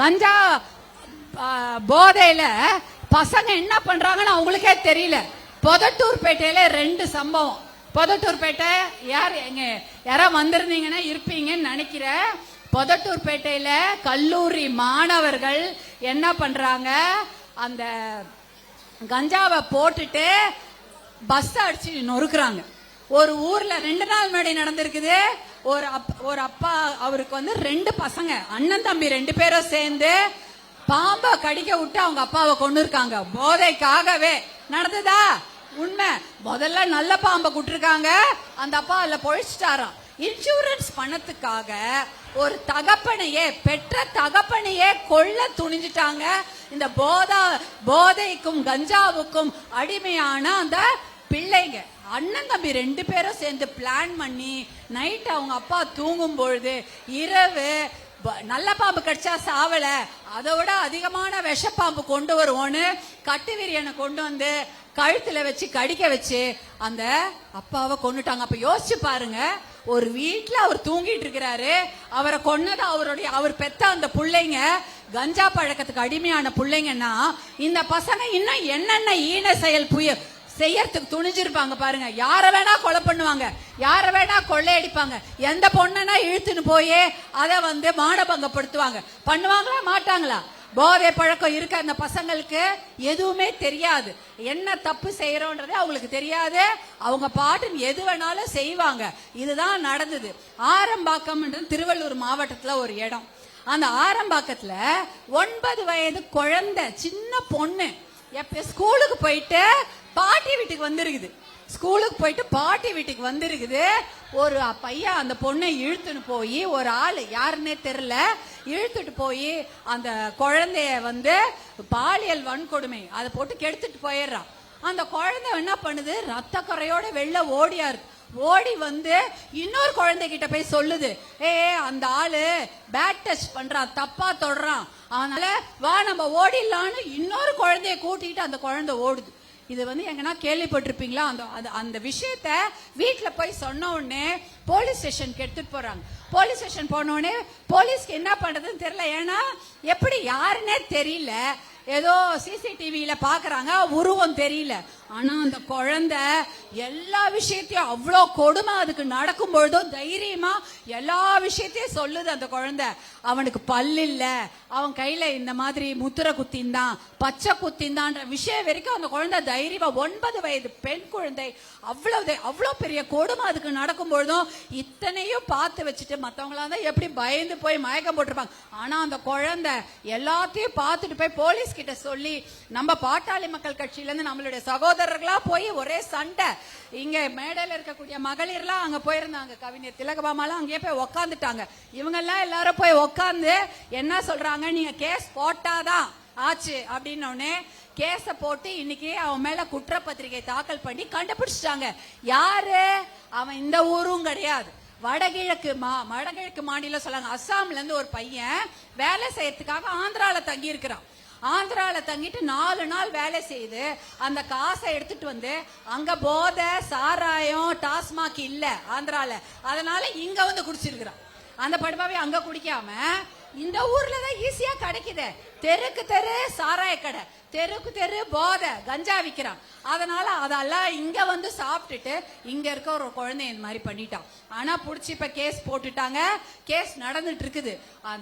கஞ்சா போதையில பசங்க என்ன பண்றாங்கன்னு அவங்களுக்கே தெரியல. பொதட்டூர்பேட்டையில ரெண்டு சம்பவம். பொதட்டூர்பேட்டை யார் எங்க யாரா வந்திருந்தீங்கன்னா இருப்பீங்கன்னு நினைக்கிறேன். பொதட்டூர்பேட்டையில கல்லூரி மாணவர்கள் என்ன பண்றாங்க? அந்த கஞ்சாவை போட்டுட்டு பஸ் அடிச்சு நொறுக்குறாங்க. ஒரு ஊர்ல ரெண்டு நாள் முன்னாடி நடந்திருக்குது. ஒரு அப்- ஒரு அப்பா அவருக்கு வந்து ரெண்டு பசங்க அண்ணன் தம்பி ரெண்டு பேரும் சேர்ந்து பாம்பை கடிக்க விட்டு அவங்க அப்பாவை கொண்டு இருக்காங்க. போதைக்காகவே. நடந்ததா? உண்மை. முதல்ல நல்ல பாம்பை குட்டிருக்காங்க அந்த அப்பா அதுல பொழிச்சிட்டாராம். இன்சூரன்ஸ் பணத்துக்காக ஒரு தகப்பனையே பெற்ற தகப்பனையே கொள்ள துணிஞ்சிட்டாங்க. இந்த போதா போதைக்கும் கஞ்சாவுக்கும் அடிமையான அந்த பிள்ளைங்க அண்ணன் தம்பி ரெண்டு பேரும் சேர்ந்து பிளான் பண்ணி நைட் அவங்க அப்பா தூங்கும் பொழுது இரவு ப- நல்ல பாம்பு கடிச்சா சாவல அதை விட அதிகமான விஷப்பாம்பு கொண்டு வருவோன்னு கட்டு விரியனை கொண்டு வந்து கழுத்துல வச்சு கடிக்க வச்சு அந்த அப்பாவை கொண்டுட்டாங்க அப்ப யோசிச்சு பாருங்க ஒரு வீட்டுல அவர் தூங்கிட்டு இருக்கிறாரு. அவரை கொன்னது அவருடைய அவர் பெத்த அந்த பிள்ளைங்க கஞ்சா பழக்கத்துக்கு அடிமையான பிள்ளைங்கன்னா இந்த பசங்க இன்னும் என்னென்ன ஈன செயல் புய செய்யறதுக்கு துணிஞ்சிருப்பாங்க பாருங்க. யார வேணா கொலை பண்ணுவாங்க. யார வேணா கொள்ளையடிப்பாங்க. எந்த பொண்ணனா இழுத்துன்னு போயே அதை வந்து மானபங்கப்படுத்துவாங்க. பண்ணுவாங்களா? மாட்டாங்களா? போதை பழக்கம் இருக்க அந்த பசங்களுக்கு எதுவுமே தெரியாது. என்ன தப்பு செய்யறோன்றதே அவங்களுக்கு தெரியாது. அவங்க பாட்டுன்னு எது வேணாலும் செய்வாங்க. இதுதான் நடந்தது. ஆரம்பாக்கம்ன்றது திருவள்ளூர் மாவட்டத்துல ஒரு இடம். அந்த ஆரம்பாக்கத்துல ஒன்பது வயது குழந்தை சின்ன பொண்ணு எப்ப ஸ்கூலுக்கு போயிட்டு பாட்டி வீட்டுக்கு வந்திருக்குது. ஸ்கூலுக்கு போயிட்டு பாட்டி வீட்டுக்கு வந்திருக்குது. ஒரு பையன் அந்த பொண்ணை இழுத்துன்னு போய் ஒரு ஆள் யாருன்னே தெரில இழுத்துட்டு போய் அந்த குழந்தைய வந்து பாலியல் வன்கொடுமை அதை போட்டு கெடுத்துட்டு போயிடுறான். அந்த குழந்தை என்ன பண்ணுது? ரத்த குறையோட வெளில ஓடியா இருக்கு ஓடி வந்து இன்னொரு குழந்தைகிட்ட போய் சொல்லுது. ஏ அந்த ஆளு பேட் டச் பண்றான் தப்பா தொடுறான். அதனால வா நம்ம ஓடிடலான்னு இன்னொரு குழந்தைய கூட்டிக்கிட்டு அந்த குழந்தை ஓடுது. இது வந்து எங்கன்னா கேள்விப்பட்டிருப்பீங்களா? அந்த அது- அந்த விஷயத்த வீட்டில் போய் சொன்ன உடனே போலீஸ் ஸ்டேஷனுக்கு எடுத்துட்டு போறாங்க. போலீஸ் ஸ்டேஷன் போன உடனே போலீஸ்க்கு என்ன பண்றதுன்னு தெரியல. ஏன்னா எப்படி யாருன்னே தெரியல. ஏதோ சிசிடிவியில பாக்குறாங்க உருவம் தெரியல. ஆனா அந்த குழந்தை எல்லா விஷயத்தையும் அவ்வளோ கொடுமை அதுக்கு நடக்கும் பொழுதும் தைரியமா எல்லா விஷயத்தையும் சொல்லுது அந்த குழந்தை. அவனுக்கு பல் இல்ல. அவன் கையில இந்த மாதிரி முத்துரை குத்தின்தான் பச்சை குத்தின்தான்ற விஷயம் வரைக்கும் அந்த குழந்தை தைரியமா ஒன்பது வயது பெண் குழந்தை அவ்வளவு அவ்வளோ பெரிய கொடுமை அதுக்கு நடக்கும் பொழுதும் இத்தனையும் பார்த்து வச்சுட்டு மற்றவங்களா தான் எப்படி பயந்து போய் மயக்கம் போட்டிருப்பாங்க. ஆனா அந்த குழந்தை எல்லாத்தையும் பார்த்துட்டு போய் போலீஸ் கிட்ட சொல்லி நம்ம பாட்டாளி மக்கள் கட்சியில இருந்து நம்மளுடைய சகோதரர்களா போய் ஒரே சண்டை. இங்க மேடையில இருக்கக்கூடிய மகளிர்லாம் அங்க போயிருந்தாங்க. கவிஞர் திலகபாமாலாம் அங்கேயே போய் உக்காந்துட்டாங்க. இவங்க எல்லாம் எல்லாரும் போய் உக்காந்து என்ன சொல்றாங்க? நீங்க கேஸ் போட்டாதான் ஆச்சு அப்படின்ன உடனே கேஸ போட்டு இன்னைக்கு அவன் மேல குற்றப்பத்திரிகை தாக்கல் பண்ணி கண்டுபிடிச்சிட்டாங்க. யாரு? அவன் இந்த ஊரும் கிடையாது. வடகிழக்கு மா வடகிழக்கு மாநிலம் சொல்லாங்க அஸ்ஸாம்ல இருந்து ஒரு பையன் வேலை செய்யறதுக்காக ஆந்திரால தங்கி இருக்கிறான் ஆந்திராவில் தங்கிட்டு நாலு நாள் வேலை செய்து அந்த காசை எடுத்துட்டு வந்து அங்க போதை சாராயம் டாஸ்மாக் இல்ல ஆந்திரால. அதனால இங்க வந்து குடிச்சிருக்கிறான். அந்த படுபாவை அங்க குடிக்காம இந்த ஊர்ல தான் ஈஸியா கிடைக்குது. தெருக்கு தெரு சாராய கடை. தெருக்கு தெரு போதை கஞ்சா விற்கிறான் அதனால அதெல்லாம் இங்க வந்து சாப்பிட்டுட்டு இங்க இருக்க ஒரு குழந்தை இந்த மாதிரி பண்ணிட்டான். ஆனா புடிச்சு இப்ப கேஸ் போட்டுட்டாங்க. கேஸ் நடந்துட்டு இருக்குது.